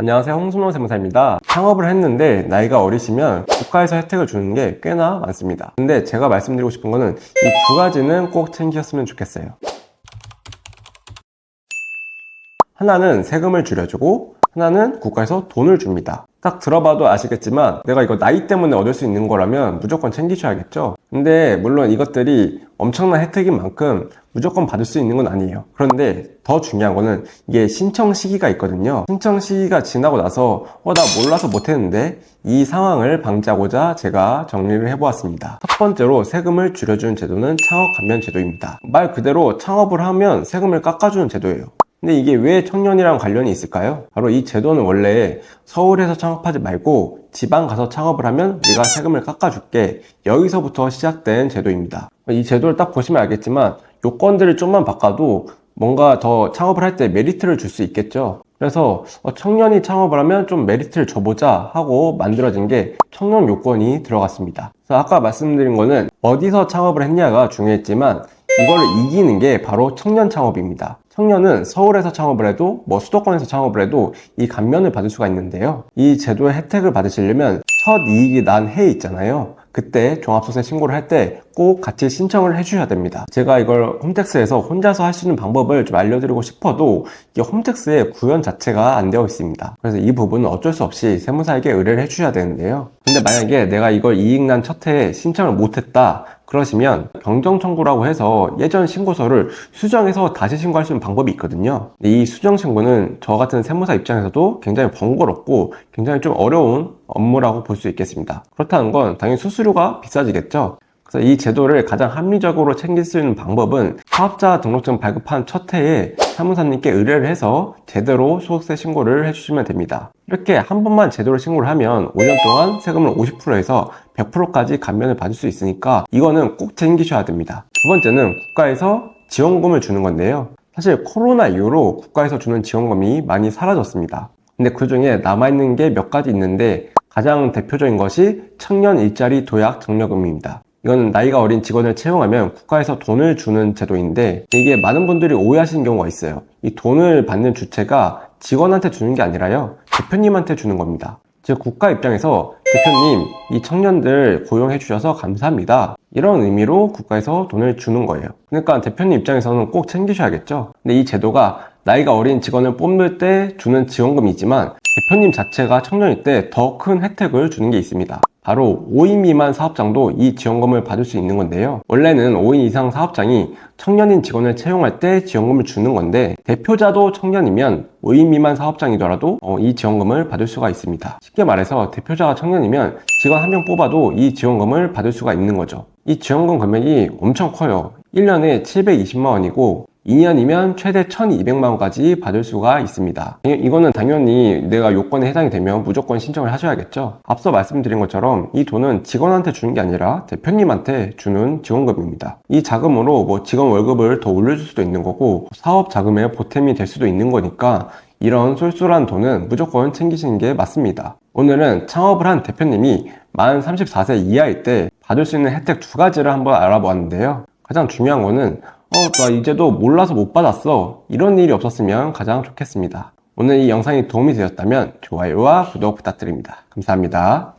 안녕하세요. 홍순호 세무사입니다. 창업을 했는데 나이가 어리시면 국가에서 혜택을 주는 게 꽤나 많습니다. 근데 제가 말씀드리고 싶은 거는 이 두 가지는 꼭 챙기셨으면 좋겠어요. 하나는 세금을 줄여주고 하나는 국가에서 돈을 줍니다. 딱 들어봐도 아시겠지만 내가 이거 나이 때문에 얻을 수 있는 거라면 무조건 챙기셔야겠죠. 근데 물론 이것들이 엄청난 혜택인 만큼 무조건 받을 수 있는 건 아니에요. 그런데 더 중요한 거는 이게 신청 시기가 있거든요. 신청 시기가 지나고 나서 어 나 몰라서 못했는데 이 상황을 방지하고자 제가 정리를 해보았습니다. 첫 번째로 세금을 줄여주는 제도는 창업 감면 제도입니다. 말 그대로 창업을 하면 세금을 깎아주는 제도예요. 근데 이게 왜 청년이랑 관련이 있을까요? 바로 이 제도는 원래 서울에서 창업하지 말고 지방 가서 창업을 하면 네가 세금을 깎아줄게 여기서부터 시작된 제도입니다. 이 제도를 딱 보시면 알겠지만 요건들을 좀만 바꿔도 뭔가 더 창업을 할 때 메리트를 줄 수 있겠죠. 그래서 어, 청년이 창업을 하면 좀 메리트를 줘보자 하고 만들어진 게 청년 요건이 들어갔습니다. 그래서 아까 말씀드린 거는 어디서 창업을 했냐가 중요했지만 이거를 이기는 게 바로 청년 창업입니다. 청년은 서울에서 창업을 해도 뭐 수도권에서 창업을 해도 이 감면을 받을 수가 있는데요. 이 제도의 혜택을 받으시려면 첫 이익이 난 해 있잖아요. 그때 종합소득세 신고를 할 때 꼭 같이 신청을 해주셔야 됩니다. 제가 이걸 홈택스에서 혼자서 할 수 있는 방법을 좀 알려드리고 싶어도 이게 홈택스의 구현 자체가 안 되어 있습니다. 그래서 이 부분은 어쩔 수 없이 세무사에게 의뢰를 해주셔야 되는데요. 근데 만약에 내가 이걸 이익 난 첫 해에 신청을 못했다. 그러시면 경정 청구라고 해서 예전 신고서를 수정해서 다시 신고할 수 있는 방법이 있거든요. 이 수정 신고는 저 같은 세무사 입장에서도 굉장히 번거롭고 굉장히 좀 어려운 업무라고 볼 수 있겠습니다. 그렇다는 건 당연히 수수 료가 비싸지겠죠. 그래서 이 제도를 가장 합리적으로 챙길 수 있는 방법은 사업자 등록증 발급한 첫 해에 사무사님께 의뢰를 해서 제대로 소득세 신고를 해주시면 됩니다. 이렇게 한 번만 제대로 신고를 하면 5년 동안 세금을 50%에서 100%까지 감면을 받을 수 있으니까 이거는 꼭 챙기셔야 됩니다. 두 번째는 국가에서 지원금을 주는 건데요. 사실 코로나 이후로 국가에서 주는 지원금이 많이 사라졌습니다. 근데 그 중에 남아있는 게 몇 가지 있는데 가장 대표적인 것이 청년 일자리 도약 장려금입니다. 이거는 나이가 어린 직원을 채용하면 국가에서 돈을 주는 제도인데 이게 많은 분들이 오해하시는 경우가 있어요. 이 돈을 받는 주체가 직원한테 주는 게 아니라요. 대표님한테 주는 겁니다. 즉 국가 입장에서 대표님 이 청년들 고용해 주셔서 감사합니다. 이런 의미로 국가에서 돈을 주는 거예요. 그러니까 대표님 입장에서는 꼭 챙기셔야겠죠. 근데 이 제도가 나이가 어린 직원을 뽑을 때 주는 지원금이지만 대표님 자체가 청년일 때 더 큰 혜택을 주는 게 있습니다. 바로 5인 미만 사업장도 이 지원금을 받을 수 있는 건데요. 원래는 5인 이상 사업장이 청년인 직원을 채용할 때 지원금을 주는 건데 대표자도 청년이면 5인 미만 사업장이더라도 어, 이 지원금을 받을 수가 있습니다. 쉽게 말해서 대표자가 청년이면 직원 한 명 뽑아도 이 지원금을 받을 수가 있는 거죠. 이 지원금 금액이 엄청 커요. 1년에 720만 원이고 2년이면 최대 1200만 원까지 받을 수가 있습니다. 이거는 당연히 내가 요건에 해당이 되면 무조건 신청을 하셔야겠죠. 앞서 말씀드린 것처럼 이 돈은 직원한테 주는 게 아니라 대표님한테 주는 지원금입니다. 이 자금으로 뭐 직원 월급을 더 올려줄 수도 있는 거고 사업 자금에 보탬이 될 수도 있는 거니까 이런 쏠쏠한 돈은 무조건 챙기시는 게 맞습니다. 오늘은 창업을 한 대표님이 만 34세 이하일 때 받을 수 있는 혜택 두 가지를 한번 알아보았는데요. 가장 중요한 거는 어, 나 이제도 몰라서 못 받았어. 이런 일이 없었으면 가장 좋겠습니다. 오늘 이 영상이 도움이 되었다면 좋아요와 구독 부탁드립니다. 감사합니다.